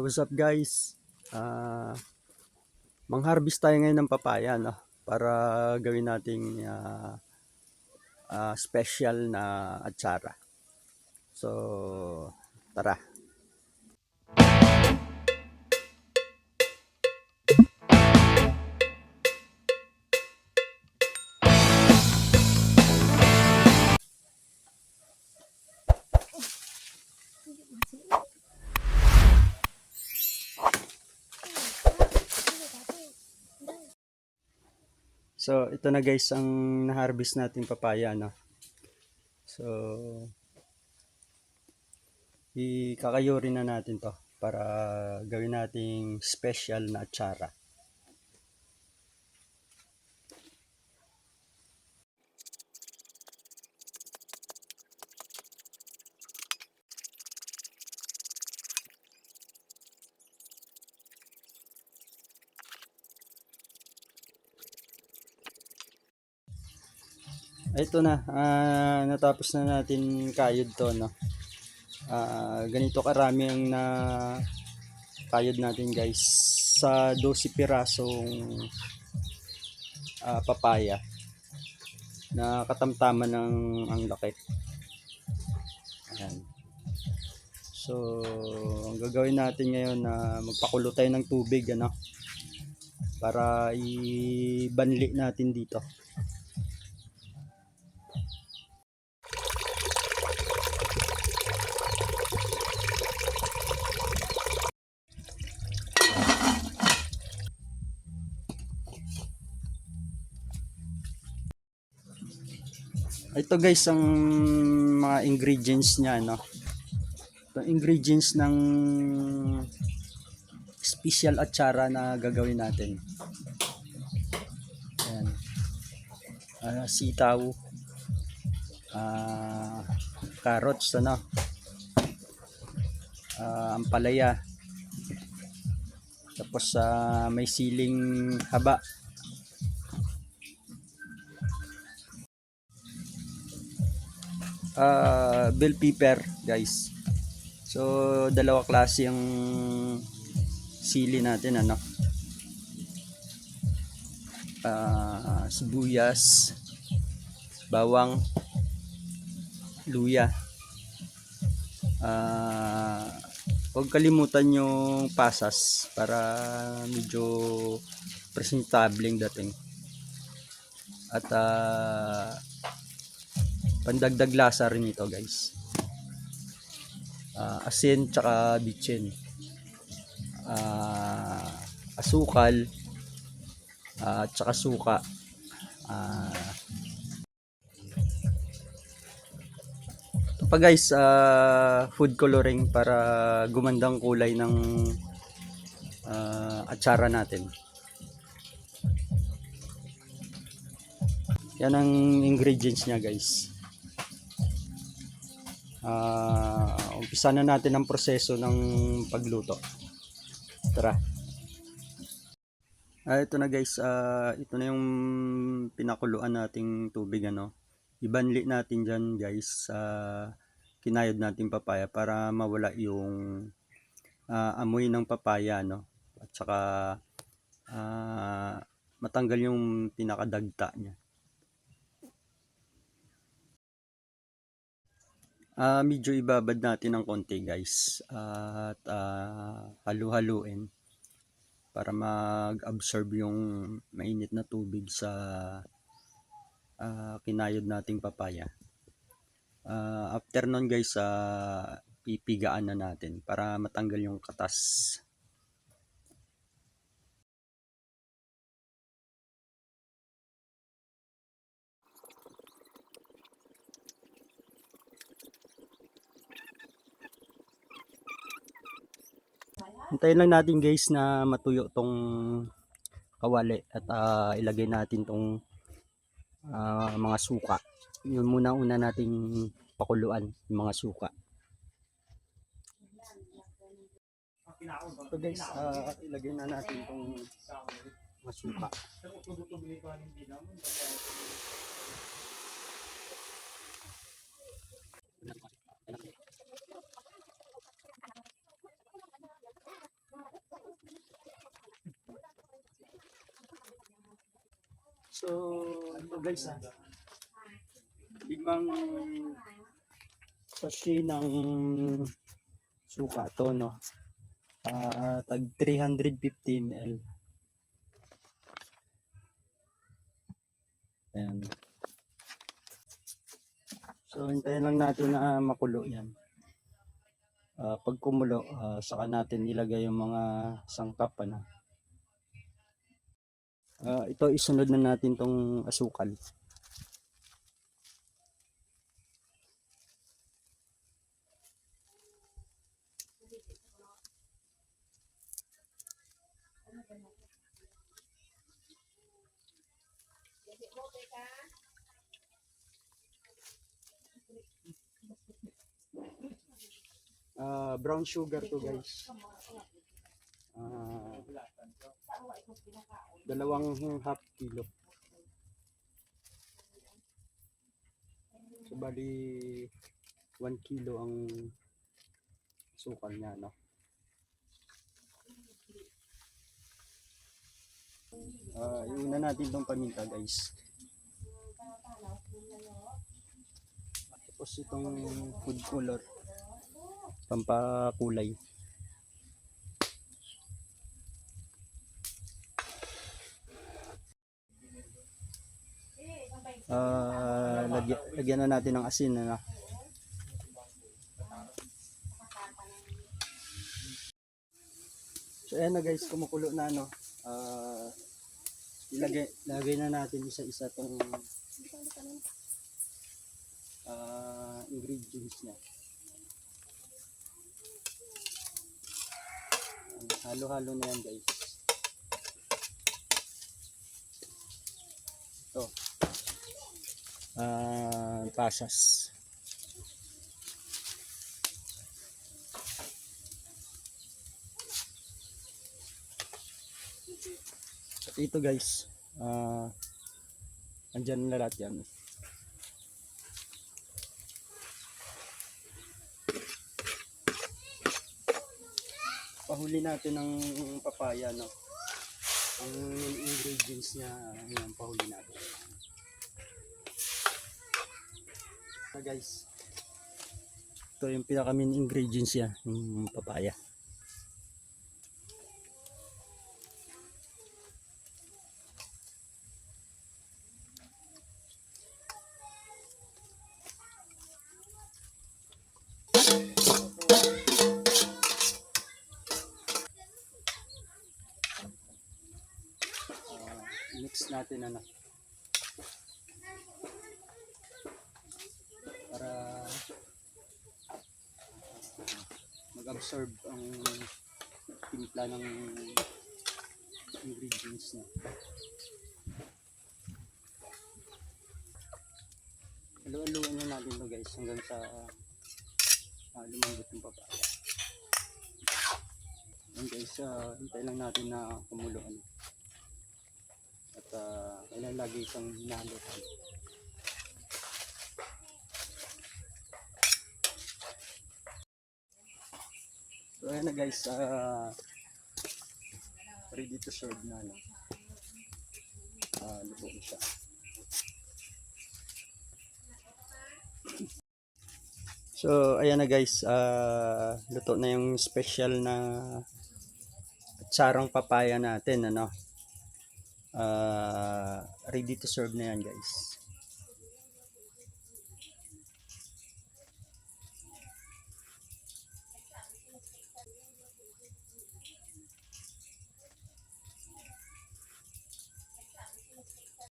what's up guys? Ah, mang-harvest tayo ngayon ng papaya no para gawin nating ah, ah, special na atsara. So, tara. So, ito na guys ang na-harvest nating papaya no. So, ikakayurin na natin to para gawin nating special na atsara. Ito na, ah, natapos na natin kayod to, no. Ah, ganito karami ang na kayod natin, guys. Sa 12 pirasong ah, papaya na katamtaman ng ang laki. Ayan. So, ang gagawin natin ngayon na magpakulo tayo ng tubig, ano, para ibanli natin dito. Ito guys ang mga ingredients niya no. Ito ingredients ng special atsara na gagawin natin. Ayan. Ah, sitaw. Ah, carrots ano. Ah, ampalaya. Tapos sa may siling haba. Ah bell pepper guys. So dalawa klase yung sili natin ano? Ah sibuyas bawang luya. Ah huwag kalimutan yung pasas para medyo presentableng dating. At ah pandagdag lasa rin ito guys. Ah, asin tsaka bitchin. Ah, asukal ah, tsaka suka. Ito pa guys ah, food coloring para gumandang kulay ng ah, atsara natin. Yan ang ingredients niya guys Ah, umpisa na natin ang proseso ng pagluto. Tara. Ah, ito na guys, ah, ito na yung pinakuluan nating tubig ano. Ibanli natin diyan guys sa kinayod nating papaya para mawala yung ah, amoy ng papaya no. At saka ah, matanggal yung pinakadagta niya. Ah, medyo ibabad natin ng konti guys at ah, halu-haluin para mag-absorb yung mainit na tubig sa ah, kinayod nating papaya. Ah, after nun guys, ah, pipigaan na natin para matanggal yung katas. Hintayin lang natin guys na matuyo tong kawali at ah, ilagay natin tong ah, mga suka. Yun muna una nating pakuluan yung mga suka. So guys, ah, ilagay na natin tong mga suka. So, ito guys ha. Limang sachet ng suka to, no? Ah, tag 350 ml. Ayan. So, hintayin lang natin na makulo yan. Ah, pag kumulo, ah, saka natin ilagay yung mga sangkap, ano. Ah, ito isunod na natin tong asukal. Ah, brown sugar to guys. Ah, dalawang half kilo. So bali 1 kilo ang sukal niya no. Ah, iuna natin tong paminta guys. Tapos itong food color pampakulay. Ah, lagyan, lagyan na natin ng asin na. So ayan na guys, kumukulo na ano. Ah, ilagay ilagay na natin isa-isa tong ah, ingredients niya. Halo-halo na yan guys. Ito. Ah, pasas. At ito guys. Ah, andyan na lahat yan. pahuli natin ng papaya no ang ingredients niya yan pahuli natin guys. Ito yung pinaka main ingredients niya yung papaya. Mix natin ano mag-absorb ang timpla ng ingredients niya. Haluan-luan na natin to guys hanggang sa uh, lumambot yung papaya. Yan guys, uh, hintay lang natin na kumulo ano at uh, kailan lagi isang hinalutan. Ayan na guys, uh, ready to serve na no. Uh, luto na siya. So ayan na guys, uh, luto na yung special na tsarang papaya natin ano. Ah, ready to serve na yan guys